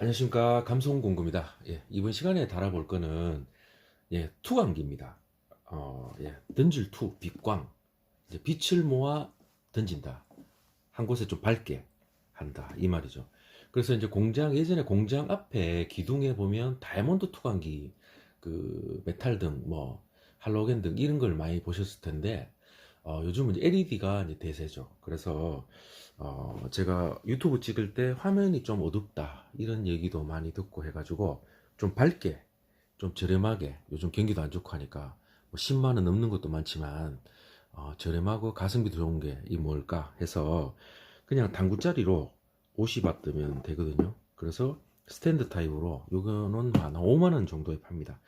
안녕하십니까 감성공구입니다. 예, 이번 시간에 달아볼 거는 예, 투광기입니다. 어, 예, 던질 투 빛광 이제 빛을 모아 던진다. 한 곳에 좀 밝게 한다 이 말이죠. 그래서 이제 공장 예전에 공장 앞에 기둥에 보면 다이아몬드 투광기 그 메탈 등뭐 할로겐 등 이런 걸 많이 보셨을 텐데 어, 요즘은 LED가 이제 대세죠. 그래서 어, 제가 유튜브 찍을 때 화면이 좀 어둡다 이런 얘기도 많이 듣고 해가지고 좀 밝게 좀 저렴하게 요즘 경기도 안 좋고 하니까 뭐 10만 원 넘는 것도 많지만 어, 저렴하고 가성비도 좋은 게 이 뭘까 해서 그냥 당구짜리로 50와 뜨면 되거든요. 그래서 스탠드 타입으로 요거는 한 5만 원 정도에 팝니다.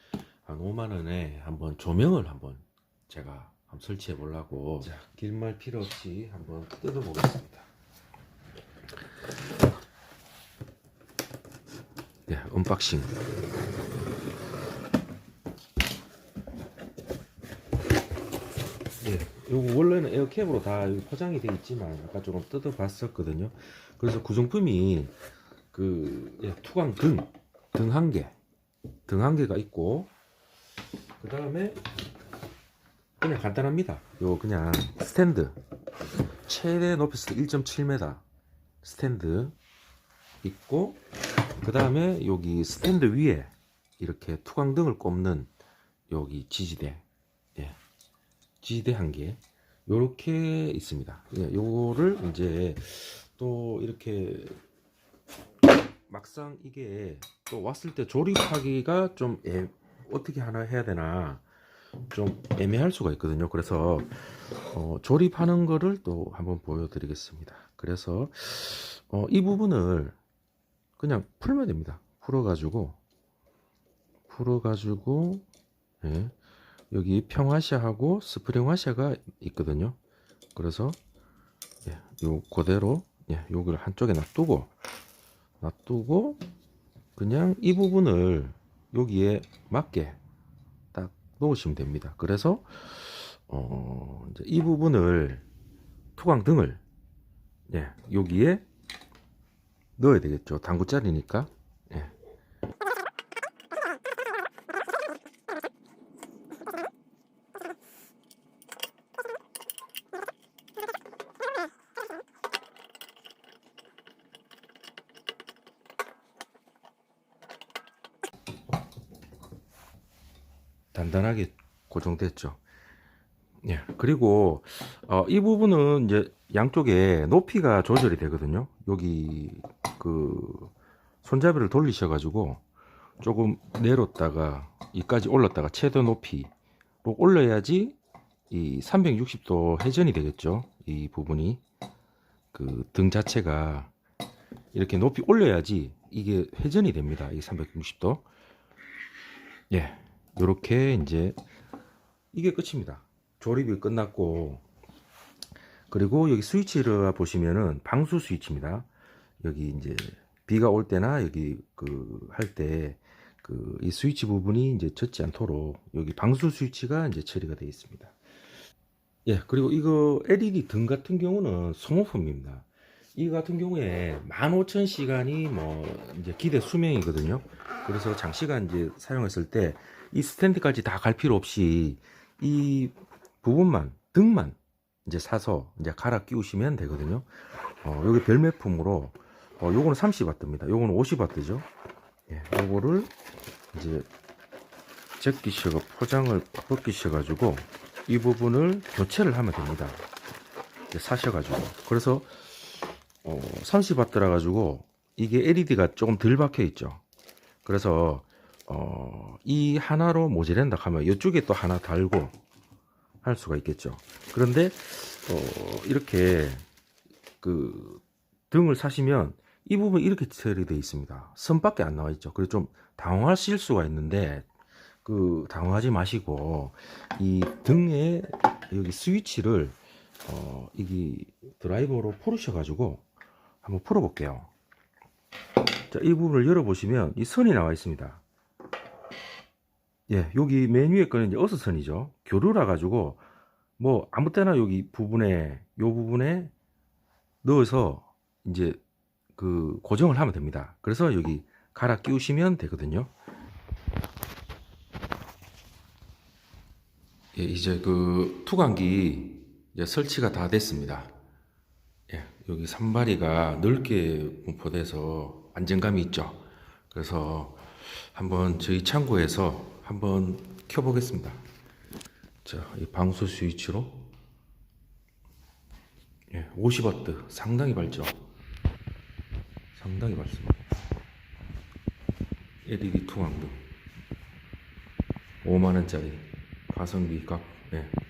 한 5만 원에 한번 조명을 한번 제가 한번 설치해 보려고 자, 길말 필요 없이 한번 뜯어 보겠습니다. 네, 언박싱. 예, 요거 원래는 에어캡으로 다 포장이 돼 있지만 아까 조금 뜯어 봤었거든요. 그래서 구성품이 그 예, 투광 등, 등 한 개, 등 한 개가 있고 그 다음에 그냥 간단합니다. 요 그냥 스탠드. 최대 높이서 1.7m 스탠드 있고 그 다음에 여기 스탠드 위에 이렇게 투광등을 꼽는 여기 지지대. 예. 지지대 한 개. 요렇게 있습니다. 예, 요거를 이제 또 이렇게 막상 이게 또 왔을 때 조립하기가 좀 애- 어떻게 하나 해야 되나 좀 애매할 수가 있거든요 그래서 어, 조립하는 거를 또 한번 보여드리겠습니다 그래서 어, 이 부분을 그냥 풀면 됩니다. 풀어 가지고 풀어 가지고 예, 여기 평화샤하고 스프링 화샤가 있거든요. 그래서 예, 요 그대로 예, 요걸 한쪽에 놔두고 놔두고 그냥 이 부분을 여기에 맞게 딱 놓으시면 됩니다. 그래서 어, 이제 이 부분을 투광 등을 예, 여기에 넣어야 되겠죠. 당구 짜리니까. 예. 단단하게 고정됐죠. 예. 그리고 어, 이 부분은 이제 양쪽에 높이가 조절이 되거든요. 여기 그 손잡이를 돌리셔 가지고 조금 내렸다가 이까지 올랐다가 최대 높이로 올려야지 이 360도 회전이 되겠죠. 이 부분이 그 등 자체가 이렇게 높이 올려야지 이게 회전이 됩니다. 이 360도. 예. 요렇게 이제 이게 끝입니다. 조립이 끝났고 그리고 여기 스위치를 보시면은 방수 스위치입니다. 여기 이제 비가 올 때나 여기 그 할 때 그 이 스위치 부분이 이제 젖지 않도록 여기 방수 스위치가 이제 처리가 되어 있습니다. 예, 그리고 이거 LED 등 같은 경우는 소모품입니다. 이 같은 경우에 15,000시간이 뭐 이제 기대 수명이거든요. 그래서 장시간 이제 사용했을 때 이 스탠드까지 다 갈 필요 없이 이 부분만 등만 이제 사서 이제 갈아 끼우시면 되거든요. 어, 여기 별매품으로 어, 요거는 30W입니다. 요거는 50W죠. 예, 요거를 이제 제끼셔가 포장을 벗기셔 가지고 이 부분을 교체를 하면 됩니다. 이제 사셔 가지고 그래서 어, 30W라 가지고 이게 LED가 조금 덜 박혀 있죠. 그래서 어, 이 하나로 모자란다 하면 이쪽에 또 하나 달고 할 수가 있겠죠. 그런데 어, 이렇게 그 등을 사시면 이 부분 이렇게 처리되어 있습니다. 선밖에 안 나와 있죠. 그래서 좀 당황하실 수가 있는데 그 당황하지 마시고 이 등에 여기 스위치를 어, 이게 드라이버로 풀으셔 가지고 한번 풀어 볼게요. 자, 이 부분을 열어 보시면 이 선이 나와 있습니다. 예, 여기 맨 위에 거는 이제 어스선이죠. 교류라 가지고 뭐 아무 때나 여기 부분에 요 부분에 넣어서 이제 그 고정을 하면 됩니다. 그래서 여기 갈아 끼우시면 되거든요. 예, 이제 그 투광기 이제 설치가 다 됐습니다. 예, 여기 산발이가 넓게 분포돼서 안정감이 있죠. 그래서 한번 저희 창고에서 한번 켜보겠습니다. 자, 이 방수 스위치로 예, 50W 상당히 밝죠. 상당히 밝습니다. LED 투광등 5만 원짜리 가성비 값. 예.